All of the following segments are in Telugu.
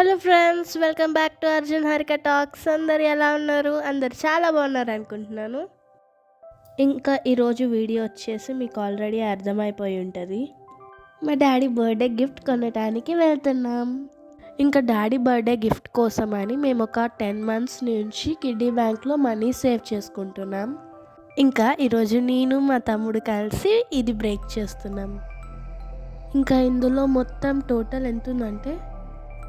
Hello friends welcome back to Arjun Harika talks. అందరు ఎలా ఉన్నారు? అందరు చాలా బాగున్నారు అనుకుంటున్నాను. ఇంకా ఈరోజు వీడియో వచ్చేసి మీకు ఆల్రెడీ అర్థమైపోయి ఉంటుంది. మా డాడీ బర్త్డే గిఫ్ట్ కొనడానికి వెళ్తున్నాం. ఇంకా డాడీ బర్త్డే గిఫ్ట్ కోసం అని మేము ఒక టెన్ మంత్స్ నుంచి కిడ్డీ బ్యాంక్లో మనీ సేవ్ చేసుకుంటున్నాం. ఇంకా ఈరోజు నేను మా తమ్ముడు కలిసి ఇది బ్రేక్ చేస్తున్నాం. ఇంకా ఇందులో మొత్తం టోటల్ ఎంత ఉందంటే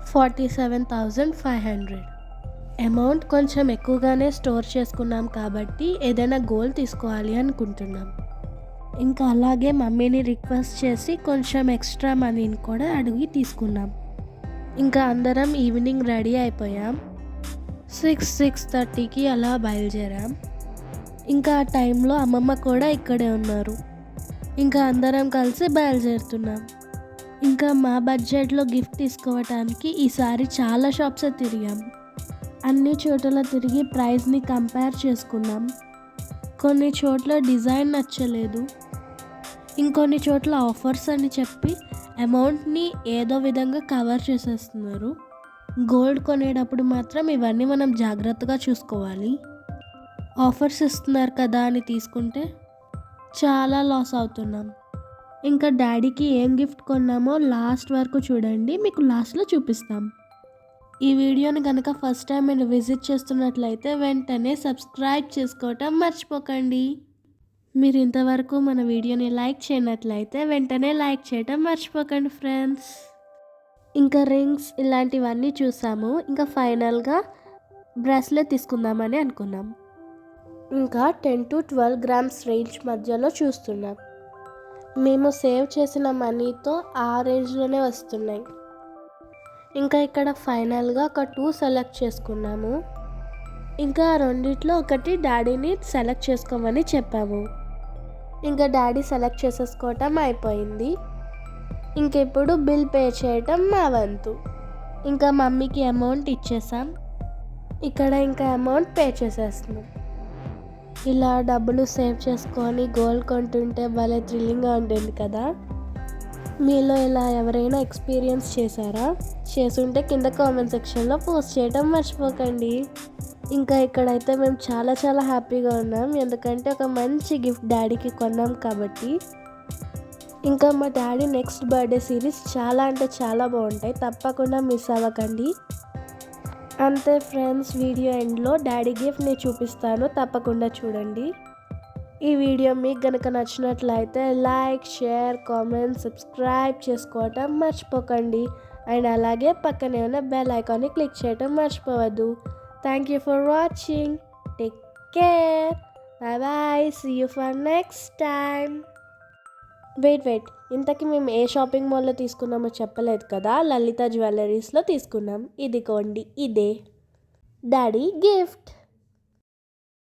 forty seven thousand five hundred amount కొంచెం ఎక్కువగానే స్టోర్ చేసుకున్నాం కాబట్టి ఏదైనా గోల్ తీసుకోవాలి అనుకుంటున్నాం. ఇంకా అలాగే మమ్మీని రిక్వెస్ట్ చేసి కొంచెం ఎక్స్ట్రా మనీని కూడా అడిగి తీసుకున్నాం. ఇంకా అందరం ఈవినింగ్ రెడీ అయిపోయాం. సిక్స్ సిక్స్ థర్టీకి అలా బయలుదేరాం. ఇంకా ఆ టైంలో అమ్మమ్మ కూడా ఇక్కడే ఉన్నారు. ఇంకా అందరం కలిసి బయలుదేరుతున్నాం. ఇంకా మా బడ్జెట్లో గిఫ్ట్ తీసుకోవటానికి ఈసారి చాలా షాప్స్ తిరిగాం. అన్ని చోట్ల తిరిగి ప్రైస్ని కంపేర్ చేసుకున్నాం. కొన్ని చోట్ల డిజైన్ నచ్చలేదు. ఇంకొన్ని చోట్ల ఆఫర్స్ అని చెప్పి అమౌంట్ని ఏదో విధంగా కవర్ చేసేస్తున్నారు. గోల్డ్ కొనేటప్పుడు మాత్రం ఇవన్నీ మనం జాగ్రత్తగా చూసుకోవాలి. ఆఫర్స్ ఇస్తున్నారు కదా అని తీసుకుంటే చాలా లాస్ అవుతున్నాం. ఇంకా డాడీకి ఏం గిఫ్ట్ కొన్నామో లాస్ట్ వరకు చూడండి మీకు లాస్ట్లో చూపిస్తాం. ఈ వీడియోని కనుక ఫస్ట్ టైం మీరు విజిట్ చేస్తున్నట్లయితే వెంటనే సబ్స్క్రైబ్ చేసుకోవటం మర్చిపోకండి. మీరు ఇంతవరకు మన వీడియోని లైక్ చేయనట్లయితే వెంటనే లైక్ చేయటం మర్చిపోకండి ఫ్రెండ్స్. ఇంకా రింగ్స్ ఇలాంటివన్నీ చూసాము. ఇంకా ఫైనల్గా బ్రాస్లెట్ తీసుకుందామని అనుకున్నాం. ఇంకా ten to twelve grams range మధ్యలో చూస్తున్నాం. మేము సేవ్ చేసిన మనీతో ఆ రేంజ్లోనే వస్తున్నాయి. ఇంకా ఇక్కడ ఫైనల్గా ఒక టూ సెలెక్ట్ చేసుకున్నాము. ఇంకా రెండిట్లో ఒకటి డాడీని సెలెక్ట్ చేసుకోమని చెప్పాము. ఇంకా డాడీ సెలెక్ట్ చేసేసుకోవటం అయిపోయింది. ఇంకెప్పుడు బిల్ పే చేయటం మా వంతు. ఇంకా మమ్మీకి అమౌంట్ ఇచ్చేసాం. ఇక్కడ ఇంకా అమౌంట్ పే చేసేస్తున్నాం. ఇలా డబ్బులు సేవ్ చేసుకొని గోల్డ్ కొంటుంటే భలే థ్రిల్లింగ్గా ఉంటుంది కదా? మీలో ఇలా ఎవరైనా ఎక్స్పీరియన్స్ చేశారా? చేసుంటే కింద కామెంట్ సెక్షన్లో పోస్ట్ చేయడం మర్చిపోకండి. ఇంకా ఇక్కడైతే మేము చాలా చాలా హ్యాపీగా ఉన్నాం. ఎందుకంటే ఒక మంచి గిఫ్ట్ డాడీకి కొన్నాం కాబట్టి. ఇంకా మా డాడీ నెక్స్ట్ బర్త్డే సిరీస్ చాలా అంటే చాలా బాగుంటాయి. తప్పకుండా మిస్ అవ్వకండి. అంతే ఫ్రెండ్స్ వీడియో ఎండ్లో డాడీ గిఫ్ట్ నేను చూపిస్తాను. తప్పకుండా చూడండి. ఈ వీడియో మీకు కనుక నచ్చినట్లయితే లైక్ షేర్ కామెంట్ సబ్స్క్రైబ్ చేసుకోవటం మర్చిపోకండి. అండ్ అలాగే పక్కనే ఉన్న బెల్ ఐకాన్ని క్లిక్ చేయటం మర్చిపోవద్దు. Thank you for watching take care bye bye see you for next time wait wait ఇంతకీ మేము ఏ షాపింగ్ మాల్లో తీసుకున్నామో చెప్పలేదు కదా? లలిత జ్యువెలరీస్లో తీసుకున్నాం. ఇదిగోండి ఇదే. Daddy gift